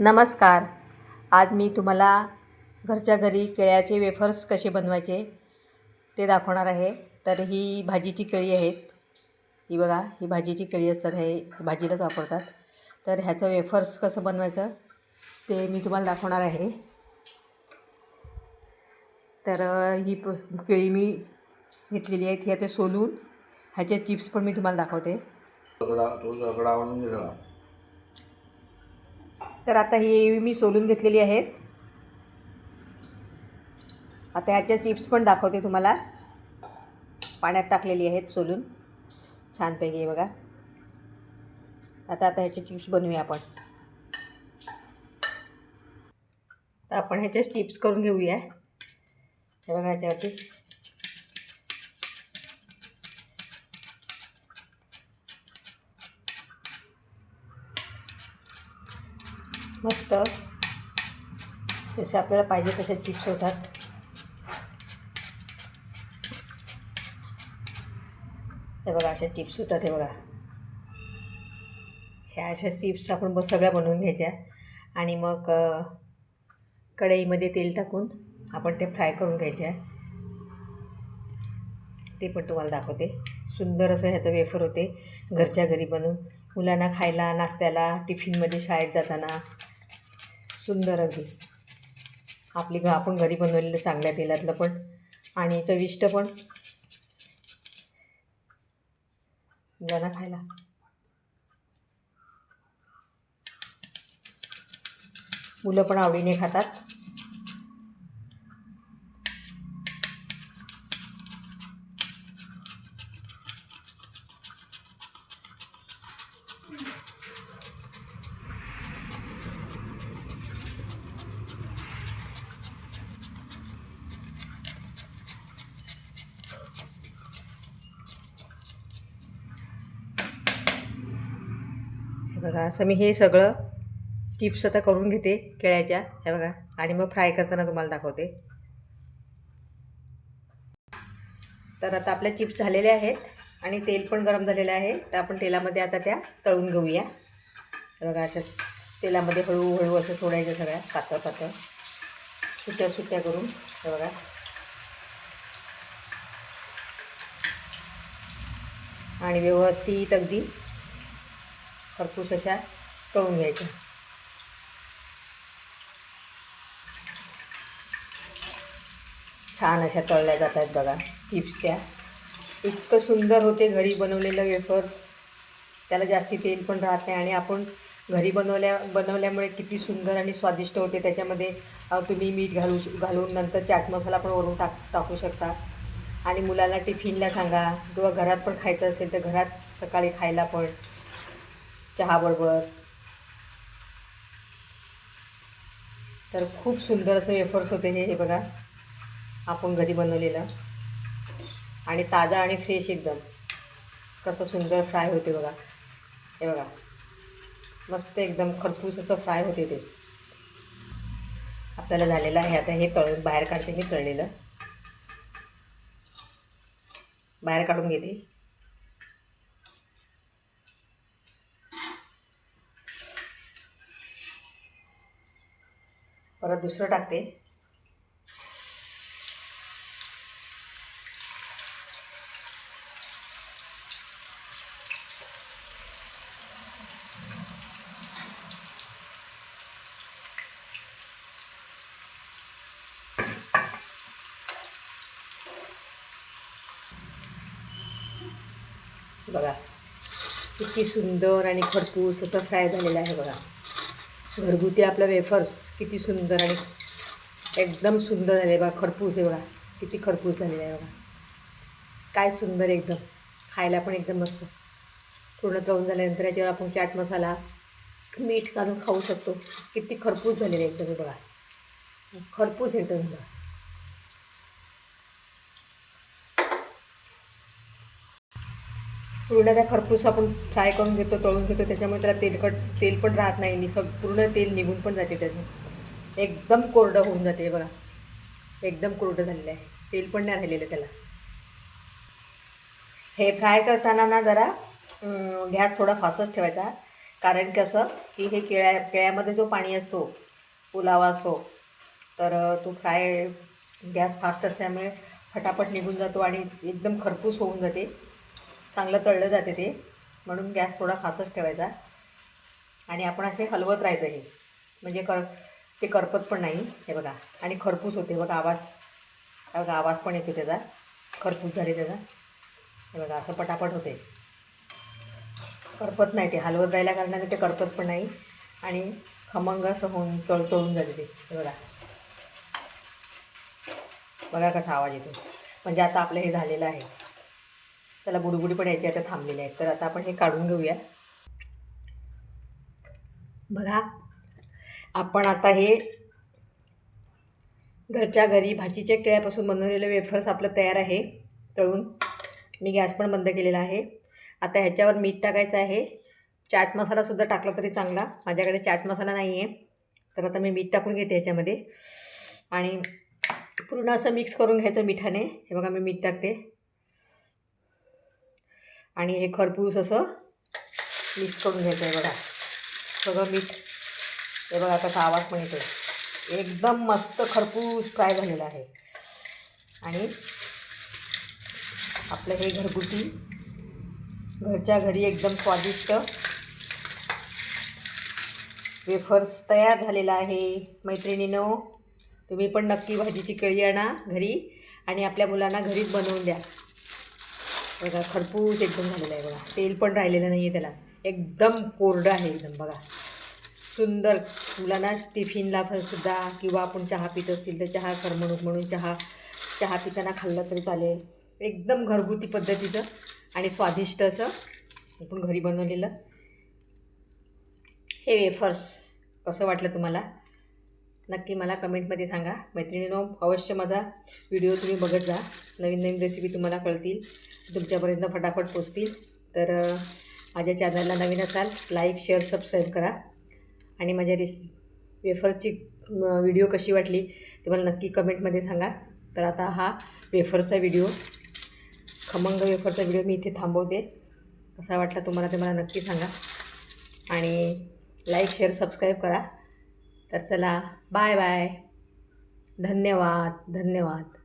नमस्कार. आज मी तुम्हाला घरच्या घरी केळ्याचे वेफर्स कसे बनवायचे ते दाखवणार आहे. तर ही भाजीची केळी आहेत. ही बघा ही भाजीची केळी असतात हे भाजीलाच वापरतात. तर ह्याचं वेफर्स कसं बनवायचं ते मी तुम्हाला दाखवणार आहे. तर ही प केळी मी घेतलेली आहेत. ही आता सोलून ह्याचे चिप्स पण मी तुम्हाला दाखवते. तर आता ही मी सोलून घेतलेली आहेत. आता ह्याच्या चिप्स पण दाखवते तुम्हाला. पाण्यात टाकलेली आहेत सोलून. छानपैकी बघा. आता आता ह्याचे चिप्स बनवूया आपण. तर आपण ह्याचे चिप्स करून घेऊया. हे बघा ह्याच्यावरती. मस्त. जसे आपल्याला पाहिजे तसे चिप्स होतात. हे बघा असे चिप्स होतात हे बघा. ह्या अशा चिप्स आपण ब सगळ्या बनवून घ्यायच्या. आणि मग कढईमध्ये तेल टाकून आपण ते फ्राय करून घ्यायच्या ते पण तुम्हाला दाखवते. सुंदर असं ह्याचं वेफर होते. घरच्या घरी बनवून. मुलांना खायला नाश्त्याला टिफिनमध्ये शाळेत जाताना. सुंदर अगदी. आपली घ आपण घरी बनवलेलं चांगल्या तेलातलं पण आणि चविष्ट पण. मुलांना खायला. मुलं पण आवडीने खातात. बघा असं मी हे सगळं चिप्स आता करून घेते केळ्याच्या. हे बघा आणि मग फ्राय करताना तुम्हाला दाखवते. तर आता आपल्या चिप्स झालेले आहेत आणि तेल पण गरम झालेलं आहे. तर आपण तेलामध्ये आता त्या तळून घेऊया. बघा अशा तेलामध्ये हळूहळू असं सोडायचं सगळ्या पातळ पातळ. सुट्या सुट्या करून हे बघा. आणि व्यवस्थित अगदी खरपूस अशा तळून घ्यायच्या. छान अशा तळल्या जात आहेत बघा चिप्स त्या. इतकं सुंदर होते घरी बनवलेलं वेफर्स. त्याला जास्ती तेल पण राहत नाही आणि आपण घरी बनवल्या बनवल्यामुळे किती सुंदर आणि स्वादिष्ट होते. त्याच्यामध्ये तुम्ही मीठ घालू घालून नंतर चाट मसाला पण वरून टाक टाकू शकता. आणि मुलांना टिफिनला सांगा किंवा घरात पण खायचं असेल तर घरात सकाळी खायला पण. चहाबरोबर. तर खूप सुंदर असं वेफर्स होते हे हे बघा. आपण घरी बनवलेलं. आणि ताजा आणि फ्रेश एकदम. कसं सुंदर फ्राय होते बघा. हे बघा. मस्त एकदम खरपूस असं फ्राय होते ते. आपल्याला झालेलं आहे आता हे तळून बाहेर काढते मी तळलेलं. बाहेर काढून घेते. परत दुसरं टाकते. बघा किती सुंदर आणि खरपूस असं फ्राय झालेलं आहे बघा. घरगुती आपला वेफर्स किती सुंदर आणि एकदम सुंदर झाले बघा खरपूस आहे बघा. किती खरपूस झालेला आहे बघा. काय सुंदर एकदम. खायला पण एकदम मस्त. पूर्ण तळून झाल्यानंतर याच्यावर आपण चाट मसाला मीठ काढून खाऊ शकतो. किती खरपूस झालेलं आहे एकदम बघा. खरपूस एकदम बघा. पूर्ण त्या खरपूस आपण फ्राय करून घेतो तळून घेतो त्याच्यामुळे त्याला तेलकट तेल पण राहत नाही निसर्ग पूर्ण तेल निघून पण जाते त्याचं एकदम कोरडं होऊन जाते बघा. एकदम कोरडं झालेलं आहे. तेल पण नाही राहिलेलं त्याला. हे फ्राय करताना ना जरा गॅस थोडा फास्टच ठेवायचा. कारण कसं की हे केळ्या केळ्यामध्ये जो पाणी असतो ओलावा असतो तर तो फ्राय गॅस फास्ट असल्यामुळे फटाफट निघून जातो आणि एकदम खरपूस होऊन जाते. चांगलं तळलं जाते ते. म्हणून गॅस थोडा फासच ठेवायचा. आणि आपण असे हलवत राहायचं हे. म्हणजे कर ते करपत पण नाही. हे बघा. आणि खरपूस होते. बघा आवाज. हे बघा आवाज पण येतो त्याचा. खरपूस झाले त्याचा. हे बघा असं पटापट होते. करपत नाही ते. हलवत राहिल्या कारणाने ते करपत पण नाही. आणि खमंग असं होऊन तळतळून जाते ते. हे बघा. बघा कसा आवाज येतो म्हणजे आता आपलं हे झालेलं आहे. त्याला बुडबुडी पण यायची आता थांबलेली आहेत. तर आता आपण हे काढून घेऊया. बघा आपण आता हे घरच्या घरी भाजीच्या केळ्यापासून बनवलेले वेफर्स आपलं तयार आहे तळून. मी गॅस पण बंद केलेला आहे. आता ह्याच्यावर मीठ टाकायचं आहे. चाट मसालासुद्धा टाकला तरी चांगला. माझ्याकडे चाट मसाला नाही आहे तर आता मी मीठ टाकून घेते ह्याच्यामध्ये आणि पूर्ण असं मिक्स करून घ्यायचं मिठाने. हे बघा मी मीठ टाकते. आणि हे खरपूस असं मिक्स करून घ्यायचं आहे बघा. सगळं मीठ. हे बघा कसा आवाज पण येतो एकदम मस्त खरपूस फ्राय झालेला आहे. आणि आपलं हे घरगुती घरच्या घरी एकदम स्वादिष्ट वेफर्स तयार झालेला आहे. मैत्रिणीनो तुम्ही पण नक्की भाजीची कळी आणा घरी आणि आपल्या मुलांना घरीच बनवून द्या. बघा खरपूस एकदम झालेला आहे बघा. तेल पण राहिलेलं नाही आहे त्याला. एकदम कोरडं आहे एकदम बघा. सुंदर. मुलांना टिफिनला सुद्धा किंवा आपण चहा पित असतील तर चहा करमणूक म्हणून चहा चहा पिताना खाल्लं तरी चालेल. एकदम घरगुती पद्धतीचं आणि स्वादिष्ट असं आपण घरी बनवलेलं. हे वेफर्स कसं वाटलं तुम्हाला? नक्की मला कमेंटमध्ये सांगा. मैत्रिणीनो अवश्य माझा व्हिडिओ तुम्ही बघत जा नवीन नवीन रेसिपी तुम्हाला कळतील. तुमच्यापर्यंत फटाफट पोचतील. तर माझ्या चॅनलला नवीन असाल लाईक शेअर सबस्क्राईब करा. आणि माझ्या रेस वेफरची व्हिडिओ कशी वाटली ते मला नक्की कमेंटमध्ये सांगा. तर आता हा वेफरचा व्हिडिओ खमंग वेफरचा व्हिडिओ मी इथे थांबवते. कसा वाटला तुम्हाला ते मला नक्की सांगा. आणि लाईक शेअर सबस्क्राईब करा. तर चला बाय बाय. धन्यवाद धन्यवाद.